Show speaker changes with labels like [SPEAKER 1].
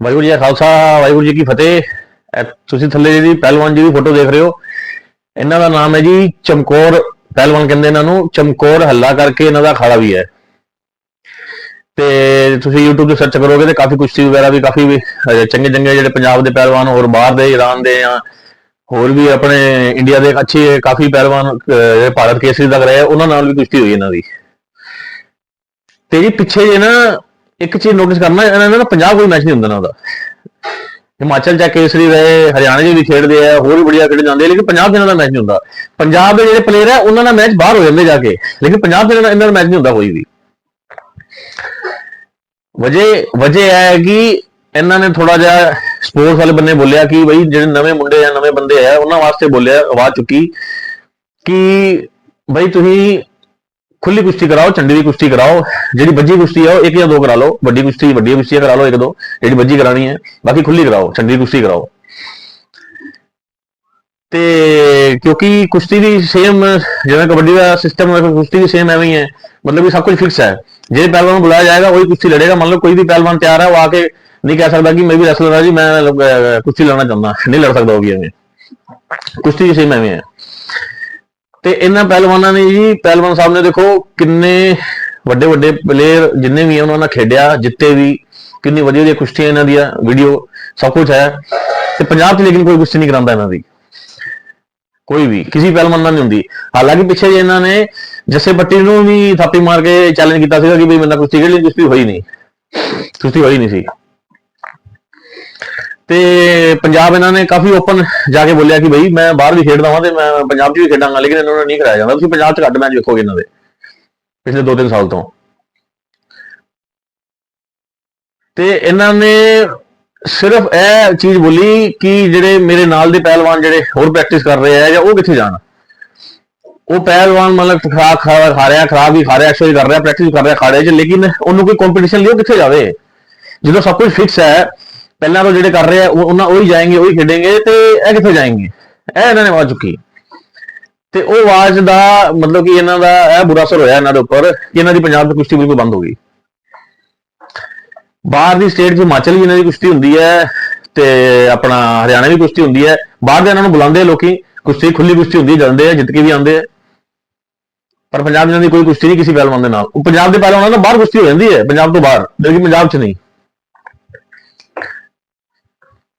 [SPEAKER 1] ਵਾਹਿਗੁਰੂ ਜੀ ਕਾ ਖਾਲਸਾ, ਵਾਹਿਗੁਰੂ ਜੀ ਕੀ ਫਤਿਹ। ਤੁਸੀਂ ਥੱਲੇ ਜਿਹੜੀ ਪਹਿਲਵਾਨ ਜੀ ਦੀ ਫੋਟੋ ਦੇਖ ਰਹੇ ਹੋ, ਇਹਨਾਂ ਦਾ ਨਾਮ ਹੈ ਜੀ ਚਮਕੌਰ ਪਹਿਲਵਾਨ ਕਹਿੰਦੇ ਇਹਨਾਂ ਨੂੰ, ਚਮਕੌਰ ਹੱਲਾ ਕਰਕੇ ਇਹਨਾਂ ਦਾ ਅਖਾੜਾ ਵੀ ਹੈ। ਤੇ ਤੁਸੀਂ YouTube ਤੇ ਸਰਚ ਕਰੋਗੇ ਤੇ ਕਾਫੀ ਕੁਸ਼ਤੀ ਵਗੈਰਾ ਵੀ ਕਾਫੀ ਚੰਗੇ ਚੰਗੇ ਜਿਹੜੇ ਪੰਜਾਬ ਦੇ ਪਹਿਲਵਾਨ ਹੋਰ ਬਾਹਰ ਦੇ ਈਰਾਨ ਦੇ ਜਾਂ ਹੋਰ ਵੀ ਆਪਣੇ ਇੰਡੀਆ ਦੇ ਅੱਛੇ ਕਾਫੀ ਪਹਿਲਵਾਨ ਜਿਹੜੇ ਭਾਰਤ ਕੇਸਰੀ ਤੱਕ ਰਹੇ ਉਹਨਾਂ ਨਾਲ ਵੀ ਕੁਸ਼ਤੀ ਹੋਈ ਇਹਨਾਂ ਦੀ। ਤੇ ਜੀ ਪਿੱਛੇ ਜੇ ਨਾ ਇੱਕ ਚੀਜ਼ ਨੋਟਿਸ ਕਰਨਾ, ਇਹਨਾਂ ਦਾ ਨਾ ਪੰਜਾਬ ਕੋਈ ਮੈਚ ਨਹੀਂ ਹੁੰਦਾ ਨਾ ਉਹਦਾ। ਹਿਮਾਚਲ ਚ ਕੇਸਰੀ ਰਹੇ, ਹਰਿਆਣਾ 'ਚ ਵੀ ਖੇਡਦੇ ਆ, ਹੋਰ ਵੀ ਬੜੀਆ ਖੇਡ ਜਾਂਦੇ ਲੇਕਿਨ ਪੰਜਾਬ ਦੇ ਇਹਨਾਂ ਦਾ ਮੈਚ ਨਹੀਂ ਹੁੰਦਾ। ਪੰਜਾਬ ਦੇ ਜਿਹੜੇ ਪਲੇਅਰ ਆ, ਉਹਨਾਂ ਦਾ ਮੈਚ ਬਾਹਰ ਹੋ ਜਾਂਦੇ ਜਾ ਕੇ, ਲੇਕਿਨ ਪੰਜਾਬ ਦੇ ਇਹਨਾਂ ਦਾ- ਇਹਨਾਂ ਦਾ ਮੈਚ ਨਹੀਂ ਹੁੰਦਾ ਕੋਈ ਵੀ। ਵਜੇ ਵਜੇ ਇਹ ਹੈ ਕਿ ਇਹਨਾਂ ਨੇ ਥੋੜਾ ਜਿਹਾ ਸਪੋਰਟਸ ਵਾਲੇ ਬੰਨੇ ਬੋਲਿਆ ਕਿ ਬਈ ਜਿਹੜੇ ਨਵੇਂ ਮੁੰਡੇ ਆ, ਨਵੇਂ ਬੰਦੇ ਆ, ਉਹਨਾਂ ਵਾਸਤੇ ਬੋਲਿਆ, ਆਵਾਜ਼ ਚੁੱਕੀ ਕਿ ਬਈ ਤੁਸੀਂ ਖੁੱਲੀ ਕੁਸ਼ਤੀ ਕਰਾਓ ਚੰਡੀ ਦੀ ਕੁਸ਼ਤੀ ਕਰਾਓ, ਜਿਹੜੀ ਵੱਜੀ ਕੁਸ਼ਤੀ ਆ ਉਹ ਇੱਕ ਜਾਂ ਦੋ ਕਰਾ ਲਓ, ਵੱਡੀ ਕੁਸ਼ਤੀ ਵੱਡੀ ਕੁਸ਼ਤੀ ਕਰਾ ਲਓ ਇੱਕ ਦੋ, ਜਿਹੜੀ ਵੱਜੀ ਕਰਾਣੀ ਹੈ, ਬਾਕੀ ਖੁੱਲੀ ਕਰਾਓ ਚੰਡੀ ਦੀ ਕੁਸ਼ਤੀ ਕਰਾਓ। ਤੇ ਕਿਉਂਕਿ ਕੁਸ਼ਤੀ ਵੀ ਸੇਮ ਜਿਵੇਂ ਕਬੱਡੀ ਦਾ ਸਿਸਟਮ ਹੈ, ਕੁਸ਼ਤੀ ਵੀ ਸੇਮ ਐਵੇਂ ਹੀ ਹੈ, ਮਤਲਬ ਕਿ ਸਭ ਕੁਝ ਫਿਕਸ ਹੈ। ਜਿਹੜੇ ਪਹਿਲਵਾਨ ਨੂੰ ਬੁਲਾਇਆ ਜਾਏਗਾ, ਉਹੀ ਕੁਸ਼ਤੀ ਲੜੇਗਾ, ਮੰਨ ਲਓ ਕੋਈ ਵੀ ਪਹਿਲਵਾਨ ਤਿਆਰ ਹੈ, ਉਹ ਆ ਕੇ ਨਹੀਂ ਕਹਿ ਸਕਦਾ ਕਿ ਮੈਂ ਵੀ ਰੈਸਲਰ ਹਾਂ ਜੀ, ਮੈਂ ਕੁਸ਼ਤੀ ਲੜਨਾ ਚਾਹੁੰਦਾ, ਨਹੀਂ ਲੜ ਸਕਦਾ ਉਹ ਵੀ ਐਵੇਂ। ਕੁਸ਼ਤੀ ਵੀ ਸੇਮ ਐਵੇਂ ਹੈ। ਤੇ ਇਹਨਾਂ ਪਹਿਲਵਾਨਾਂ ਨੇ ਜੀ, ਪਹਿਲਵਾਨ ਸਾਹਿਬ ਨੇ ਦੇਖੋ ਕਿੰਨੇ ਵੱਡੇ ਵੱਡੇ ਪਲੇਅਰ ਜਿੰਨੇ ਵੀ ਆ, ਉਹਨਾਂ ਨਾਲ ਖੇਡਿਆ, ਜਿੱਤੇ ਵੀ, ਕਿੰਨੀ ਵਧੀਆ ਵਧੀਆ ਕੁਸ਼ਤੀਆਂ ਇਹਨਾਂ ਦੀਆਂ ਵੀਡੀਓ ਸਭ ਕੁਝ ਹੈ। ਤੇ ਪੰਜਾਬ 'ਚ ਲੇਕਿਨ ਕੋਈ ਕੁਸ਼ਤੀ ਨਹੀਂ ਕਰਾਉਂਦਾ ਇਹਨਾਂ ਦੀ। ਕੋਈ ਵੀ, ਕਿਸੇ ਪਹਿਲਵਾਨ ਨਾਲ ਨਹੀਂ ਹੁੰਦੀ। ਹਾਲਾਂਕਿ ਪਿੱਛੇ ਜੇ ਇਹਨਾਂ ਨੇ ਜੱਸੇ ਪੱਟੀ ਨੂੰ ਵੀ ਥਾਪੀ ਮਾਰ ਕੇ ਚੈਲੰਜ ਕੀਤਾ ਸੀਗਾ ਕਿ ਬਈ ਮੇਰੇ ਕੁਸ਼ਤੀ ਖੇਡ ਲਈ, ਕੁਸ਼ਤੀ ਹੋਈ ਨਹੀਂ। ਕੁਸ਼ਤੀ ਹੋਈ ਨਹੀਂ ਸੀ। ਤੇ ਪੰਜਾਬ ਇਹਨਾਂ ਨੇ ਕਾਫੀ ਓਪਨ ਜਾ ਕੇ ਬੋਲਿਆ ਕਿ ਬਈ ਮੈਂ ਬਾਹਰ ਵੀ ਖੇਡਦਾ ਹਾਂ ਤੇ ਮੈਂ ਪੰਜਾਬ 'ਚ ਵੀ ਖੇਡਾਂਗਾ, ਲੇਕਿਨ ਇਹਨਾਂ ਨੂੰ ਨਹੀਂ ਕਰਾਇਆ ਜਾਂਦਾ। ਤੁਸੀਂ ਪੰਜਾਬ 'ਚ ਘੱਟ ਮੈਚ ਵੇਖੋਗੇ ਇਹਨਾਂ ਦੇ, ਪਿਛਲੇ 2-3 ਸਾਲ ਤੋਂ। ਤੇ ਇਹਨਾਂ ਨੇ ਸਿਰਫ ਇਹ ਚੀਜ਼ ਬੋਲੀ ਕਿ ਜਿਹੜੇ ਮੇਰੇ ਨਾਲ ਦੇ ਪਹਿਲਵਾਨ ਜਿਹੜੇ ਹੋਰ ਪ੍ਰੈਕਟਿਸ ਕਰ ਰਹੇ ਆ ਜਾਂ ਉਹ ਕਿੱਥੇ ਜਾਣ। ਉਹ ਪਹਿਲਵਾਨ ਮਤਲਬ ਖਰਾਬ ਖਾ ਖਾ ਰਿਹਾ, ਖਰਾਬ ਵੀ ਖਾ ਰਿਹਾ ਐਕਸਰਸਾਈਜ਼ ਕਰ ਰਿਹਾ ਪ੍ਰੈਕਟਿਸ ਕਰ ਰਿਹਾ ਖਾ ਰਿਹਾ 'ਚ ਲੇਕਿਨ ਉਹਨੂੰ ਕੋਈ ਕੰਪੀਟੀਸ਼ਨ ਲਈ ਉਹ ਕਿੱਥੇ ਜਾਵੇ? ਜਦੋਂ ਸਭ ਕੁਝ ਫਿਕਸ ਹੈ ਪਹਿਲਾਂ ਤੋਂ ਜਿਹੜੇ ਕਰ ਰਹੇ ਆ ਉਹਨਾਂ ਉਹੀ ਜਾਏਗੇ, ਉਹੀ ਖੇਡੇਗੇ ਤੇ ਇਹ ਕਿੱਥੇ ਜਾਏਗੇ? ਇਹ ਇਹਨਾਂ ਨੇ ਆਵਾਜ਼ ਚੁੱਕੀ। ਤੇ ਉਹ ਆਵਾਜ਼ ਦਾ ਮਤਲਬ ਕਿ ਇਹਨਾਂ ਦਾ ਇਹ ਬੁਰਾ ਅਸਰ ਹੋਇਆ ਇਹਨਾਂ ਦੇ ਉੱਪਰ ਕਿ ਇਹਨਾਂ ਦੀ ਪੰਜਾਬ ਦੀ ਕੁਸ਼ਤੀ ਬਿਲਕੁਲ ਬੰਦ ਹੋ ਗਈ। ਬਾਹਰ ਦੀ ਸਟੇਟ 'ਚ ਹਿਮਾਚਲ ਵੀ ਇਹਨਾਂ ਦੀ ਕੁਸ਼ਤੀ ਹੁੰਦੀ ਹੈ ਤੇ ਆਪਣਾ ਹਰਿਆਣਾ ਵੀ ਕੁਸ਼ਤੀ ਹੁੰਦੀ ਹੈ। ਬਾਹਰ ਦੇ ਇਹਨਾਂ ਨੂੰ ਬੁਲਾਉਂਦੇ ਲੋਕੀ, ਕੁਸ਼ਤੀ ਖੁੱਲੀ ਕੁਸ਼ਤੀ ਹੁੰਦੀ ਜਾਂਦੇ ਆ, ਜਿੱਤ ਕੇ ਵੀ ਆਉਂਦੇ ਆ। ਪਰ ਪੰਜਾਬ ਦੇ ਦੀ ਕੋਈ ਕੁਸ਼ਤੀ ਨਹੀਂ ਕਿਸੇ ਪਹਿਲਵਾਨ ਦੇ ਨਾਲ। ਉਹ ਪੰਜਾਬ ਦੇ ਪਹਿਲਵਾਨਾਂ ਦਾ ਬਾਹਰ ਕੁਸ਼ਤੀ ਹੋ ਜਾਂਦੀ ਹੈ, ਪੰਜਾਬ ਤੋਂ ਬਾਹਰ ਲੇਕਿਨ ਪੰਜਾਬ 'ਚ ਨਹੀਂ।